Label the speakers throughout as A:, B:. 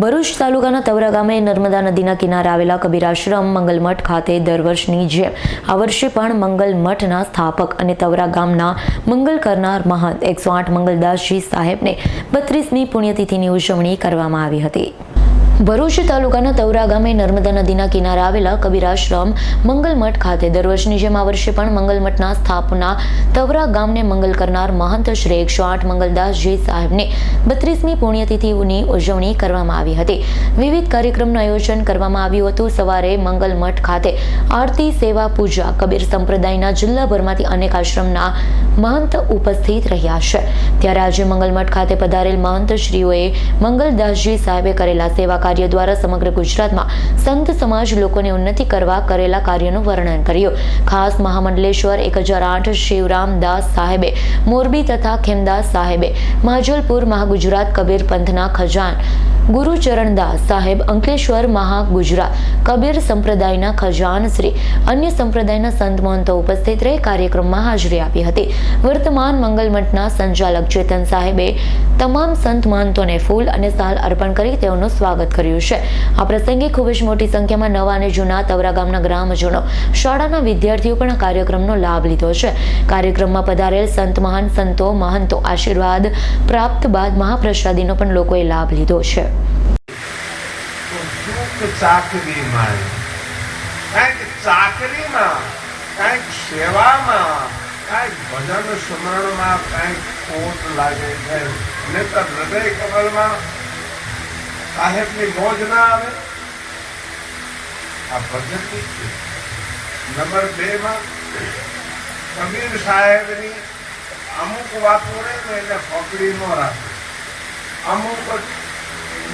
A: ભરૂચ તાલુકાના તવરા ગામે નર્મદા નદીના કિનારે આવેલા કબીરાશ્રમ મંગલમઠ ખાતે દર વર્ષની જેમ આ વર્ષે પણ મંગલ મઠના સ્થાપક અને તવરા ગામના મંગલ કરનાર મહંત એકસો આઠ મંગલદાસજી સાહેબને બત્રીસમી પુણ્યતિથિની ઉજવણી કરવામાં આવી હતી. ભરૂચ તાલુકાના તવરા ગામે નર્મદા નદીના કિનારે આવેલા કબીરાશ્રમ મંગલમઠ ખાતે દર વર્ષની જેમ આ વર્ષે પણ મંગલમઠના સ્થાપના તવરા ગામને મંગલ કરનાર મહંત શ્રી એકસો આઠ મંગલદાસજી સાહેબને બત્રીસમી પુણ્યતિથિની ઉજવણી કરવામાં આવી હતી. વિવિધ કાર્યક્રમનું આયોજન કરવામાં આવ્યું હતું. સવારે મંગલમઠ ખાતે આરતી, સેવા, પૂજા, કબીર સંપ્રદાયના જિલ્લાભરમાંથી અનેક આશ્રમના મહંત ઉપસ્થિત રહ્યા છે. ત્યારે આજે મંગલમઠ ખાતે પધારેલ મહંત શ્રીઓએ મંગલદાસજી સાહેબે કરેલા સેવા કાર્ય દ્વારા સમગ્ર ગુજરાતમાં સંત સમાજ લોકોને ઉન્નતિ કરવા કરેલા કાર્યનું વર્ણન કર્યું. ખાસ મહામંડલેશ્વર એક હજાર આઠ શિવરામદાસ સાહેબે, મોરબી તથા ખેમદાસ સાહેબે, માજલપુર મહાગુજરાત કબીર પંથના ખજાન ગુરુચરણદાસ સાહેબ અંકલેશ્વર મહાગુજરાત, કબીર સંપ્રદાયના ખજાન શ્રી, અન્ય સંપ્રદાયના સંત મહંતો ઉપસ્થિત રહી કાર્યક્રમમાં હાજરી આપી હતી. વર્તમાન મંગલમઠના સંચાલક ચેતન સાહેબે તમામ સંત મહંતોને ફૂલ અને સાલ અર્પણ કરી તેઓનું સ્વાગત કર્યું છે. આ પ્રસંગે ખૂબ જ મોટી સંખ્યામાં નવા અને જૂના તવરા ગામના ગ્રામજનો, શાળાના વિદ્યાર્થીઓ પણ આ કાર્યક્રમનો લાભ લીધો છે. કાર્યક્રમમાં પધારેલ સંત મહાન સંતો, મહંતો આશીર્વાદ પ્રાપ્ત બાદ મહાપ્રસાદીનો પણ લોકોએ લાભ લીધો છે.
B: સુખ ચાકરી કાંઈક ચાકરીમાં, કાંઈક સેવામાં, કાંઈક ભજન સ્મરણમાં કાંઈક ખોટ લાગે છે. નહીતર હૃદય કમલમાં સાહેબની મોજ ના આવે. આ ભજનની નંબર બે માં કબીર સાહેબની અમુક વાતોને તો એને પકડી ન રાખે. અમુક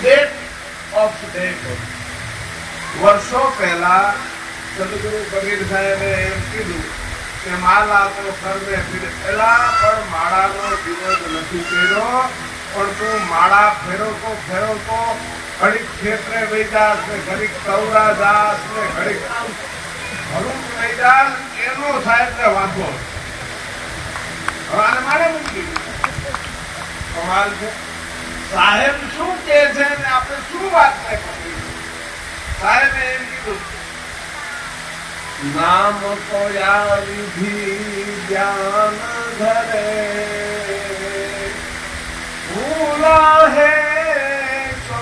B: ડેટ ઓફ ડેટ વર્ષો પહેલા સદગુરુ કબીર સાહેબે એમ કીધું કે માલા તો સર્વે પહેલા પણ માળાનો વિરોધ નથી કર્યો, પણ તું માળા ફેરવતો ફેરવતો ઘડીક ક્ષેત્રે વૈદાસ ને ઘડીક સૌરા દાસ ને ઘડીક ભરૂચ વૈદાસ એનો સાહેબ ને વાંધો હવે આને મારે મૂકી. કમાલ છે. સાહેબ શું કે છે ને આપણે શું વાત काय में इनकी नाम को यार भी ज्ञान धरे। भूला है तो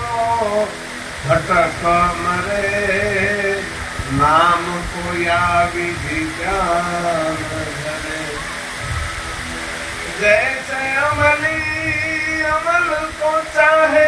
B: भटक मरे नाम को या विधि ज्ञान धरे। जैसे अमली अमल को चाहे